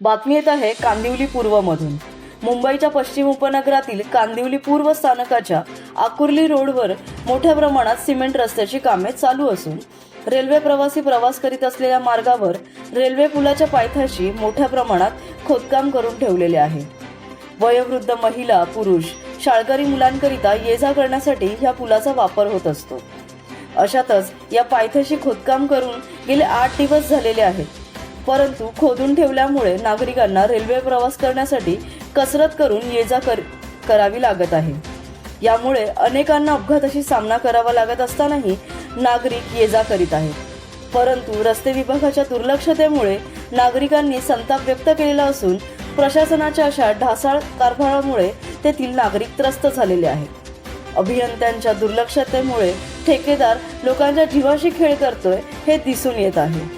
बातमी येत आहे कांदिवली पूर्वमधून. मुंबईच्या पश्चिम उपनगरातील कांदिवली पूर्व स्थानकाच्या आकुर्ली रोडवर मोठ्या प्रमाणात सिमेंट रस्त्याची कामे चालू असून रेल्वे प्रवासी प्रवास करीत असलेल्या मार्गावर रेल्वे पुलाच्या पायथ्याशी मोठ्या प्रमाणात खोदकाम करून ठेवलेले आहे. वयोवृद्ध महिला पुरुष शाळकरी मुलांकरिता ये जा करण्यासाठी ह्या पुलाचा वापर होत असतो. अशातच या पायथ्याशी खोदकाम करून गेले आठ दिवस झालेले आहेत. परंतु खोदून ठेवल्यामुळे नागरिकांना रेल्वे प्रवास करण्यासाठी कसरत करून ये जा कर करावी लागत आहे. यामुळे अनेकांना अपघाताशी सामना करावा लागत असतानाही नागरिक ये जा करीत आहेत. परंतु रस्ते विभागाच्या दुर्लक्षतेमुळे नागरिकांनी संताप व्यक्त केलेला असून प्रशासनाच्या अशा ढासाळ कारभारामुळे तेथील नागरिक त्रस्त झालेले आहेत. अभियंत्यांच्या दुर्लक्षतेमुळे ठेकेदार लोकांच्या जीवाशी खेळ करतोय हे दिसून येत आहे.